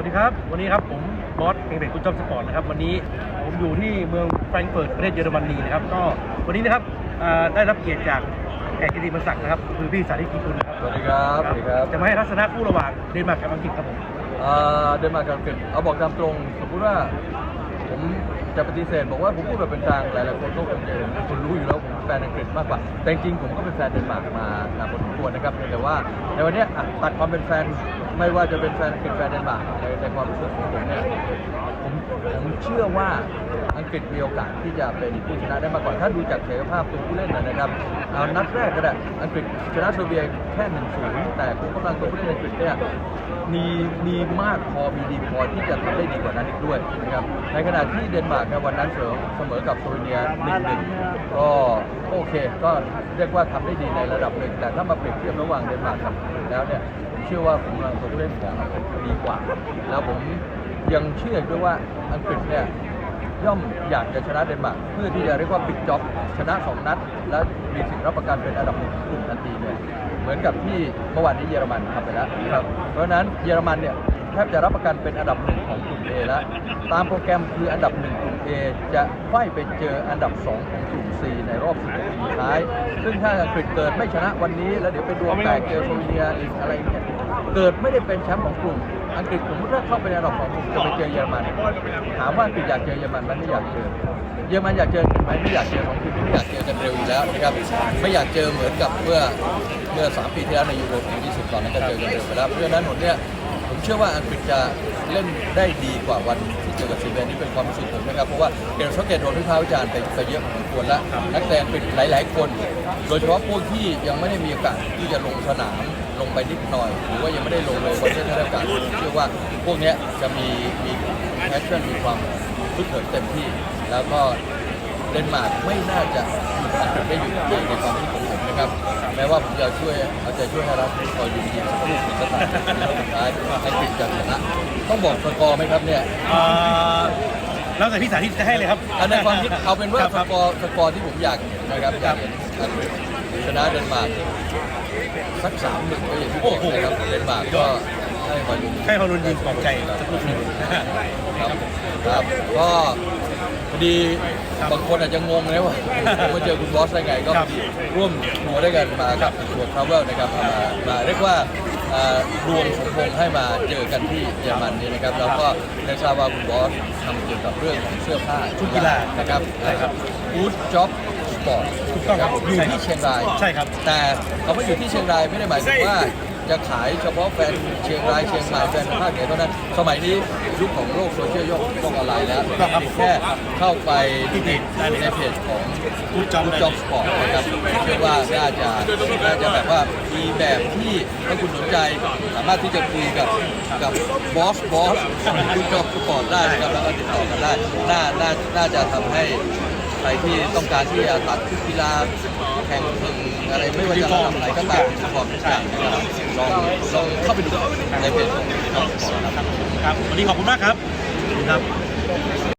วัสดีครับ วันนี้ครับผมบอสเพลงเด็กคุณจอมสปอร์ตนะครับ วันนี้ผมอยู่ที่เมืองแฟรงก์เฟิร์ตประเทศเยอรมนีนะครับ ก็วันนี้นะครับอ่าได้รับเกียรติจากแขกกิติมศักดิ์นะครับคือพี่สาธิตกีกุลนะครับสวัสดีครับสวัสดีครับจะมาให้ทัศนะคู่ระหว่างเดนมาร์กกับอังกฤษครับผมอ่าเดนมาร์กกับอังกฤษเอาบอกตามตรงสมมติว่าผมจะปฏิเสธบอกว่าผมพูดแบบเป็นกลางหลายๆคนก็คงจะคนรู้อยู่แล้วผมเป็นแฟนอังกฤษมากกว่า แต่จริงผมก็เป็นแฟนเดนมาร์กมานานพอสมควรนะครับแต่ว่าในวันนี้ตัดความเป็นแฟนไม่ว่าจะเป็นแฟนอังกฤษแฟนเดนมาร์กในในความรู้สึกของผมเนี่ยผมผมเชื่อว่าอังกฤษมีโอกาสที่จะเป็นผู้ชนะได้มากกว่าถ้าดูจากศักยภาพตัวผู้เล่นนะนะครับเอานัดแรกก็ได้อังกฤษชนะเซเบียตแค่หนึ่งศูนย์แต่ผมกำลังตัวผู้เล่นอังกฤษเนี่ยมีมีมากพอมีดีพอที่จะทำได้ดีกว่านั้นอีกด้วยนะครับในขณะที่เดนมาร์กเนี่ยวันนั้นเสมอเสมอกับโซเนียหนึ่งหนึ่งก็โอเคก็เรียกว่าทำได้ดีในระดับหนึ่งแต่ถ้ามาเปรียบเทียบระหว่างเดนมาร์กกับอังกฤษแล้วเนี่ยผมเชื่อว่าผมกำลังตัวเล่นของอังกฤษดีกว่า แล้วผมยังเชื่อด้วยว่าอังกฤษเนี่ยย่อมอยากจะชนะเดนมาร์กเพื่อที่จะเรียกว่าปิดจ็อบชนะ 2 นัด และมีสิทธิ์รับประกันเป็นอันดับหนึ่งกลุ่มทันทีเนี่ยเหมือนกับที่เมื่อวานนี้เยอรมันทำไปแล้วครับเพราะฉะนั้นเยอรมันเนี่ยแทบจะรับประกันเป็นอันดับหนึ่งของ ลุ่ม A แล้ว ตามโปรแกรมคืออันดับหนึ่งกลุ่ม A จะไฟไปเจออันดับ 2 ของกลุ่ม C ในรอบ16ทีมสุดท้าย ซึ่งถ้าอังกฤษเกิดไม่ชนะวันนี้ แล้วเดี๋ยวไปดวงแตกเจอโซเวียอีกอะไรเนี่ยเกิดไม่ได้เป็นแชมป์ของกลุ่ม อังกฤษสมมติถ้าเข้าไปในอันดับสองกลุ่มจะไปเจอเยอรมัน ถามว่าอังกฤษอยากเจอเยอรมันไหมไม่อยากเจอ เยอรมันอยากเจอไหมไม่อยากเจอของทีมไม่อยากเจอกันเร็วอยู่แล้วนะครับ ไม่อยากเจอเหมือนกับเมื่อเมื่อ3ปีที่แล้วในยูโร2020ตอนนั้นก็เจอกันเร็วไปแล้วเพราะฉะนั้นหมดเนี่ย เชื่อว่าอังกฤษจะเล่นได้ดีกว่าวันที่เจอกับซีเรียนี่เป็นความรู้สึกผมนะครับ เพราะว่าเกมช็อกเกตโดนวิพากษ์วิจารณ์ไปไปเยอะพอสมควรแล้วนักเตะอังกฤษหลาย ๆ คน โดยเฉพาะพวกที่ยังไม่ได้มีโอกาสที่จะลงสนามลงไปนิดหน่อย หรือว่ายังไม่ได้ลงเลยวันนี้ได้โอกาสเชื่อว่าพวกนี้จะมีมีแพชชั่นมีความพึกเหิมเต็มที่ แล้วก็ เดนมาร์กไม่น่าจะหยุดอังกฤษได้อยู่ในในความคิดของผมนะครับ แม้ว่าผมจะช่วยเอาใจช่วยให้รัฐคอยยิงยิงสักลูกหนึ่งก็ตามในรอบสุดท้ายอังกฤษจะชนะต้องบอกสกอร์ไหมครับเนี่ยเอ่อแล้วแต่พี่สาธิตจะให้เลยครับอันในความคิดเอาเป็นว่าครับสกอร์สกอร์ที่ผมอยากเห็นนะครับอยากเห็นอังกฤษชนะเดนมาร์กสักสามหนึ่งก็อย่างที่บอกนะครับเดนมาร์กก็ให้คอยยิงให้พอรุนยิงปลอบใจสักลูกหนึ่งครับครับก็พอดี บางคนอาจจะงงนะว่าผมมาเจอคุณบอสได้ไงก็ครับร่วมทัวร์ด้วยกันมากับทัวร์ทราเวลนะครับมามาเรียกว่าเอ่อรวมสมพงษ์ให้มาเจอกันที่เยอรมันนี่นะครับแล้วก็ได้ทราบว่าคุณบอสทำเกี่ยวกับเรื่องของเสื้อผ้าชุดกีฬานะครับใช่ครับฟู้ดจ็อบสปอร์ตถูกต้องครับอยู่ใช่ครับที่เชียงราย ใช่ครับ แต่เขาไม่อยู่ที่เชียงรายไม่ได้หมายถึงว่า จะขายเฉพาะแฟนเชียงรายเชียงใหม่แฟนภาคเหนือเท่านั้น สมัยนี้ยุคของโลกโซเชียลโลกโลกออนไลน์แล้วแค่เข้าไปที่เพจได้เลยในเพจของ Good Job จ็อบสปอร์ตนะครับเชื่อว่าน่าจะน่าจะแบบว่ามีแบบที่ถ้าคุณสนใจสามารถที่จะคุยกับกับบอสบอสคุณจ็อบสปอร์ตได้นะครับแล้วก็ติดต่อกันได้น่าน่าน่าจะทำให้ ใครที่ต้องการที่จะตัดชุดกีฬาแข่งขันอะไรไม่ว่าจะระดับไหนก็ตามทุกฟอร์มทุกอย่างนะครับลองลองเข้าไปดูในเพจของเราครับวันนี้ขอบคุณมากครับครับ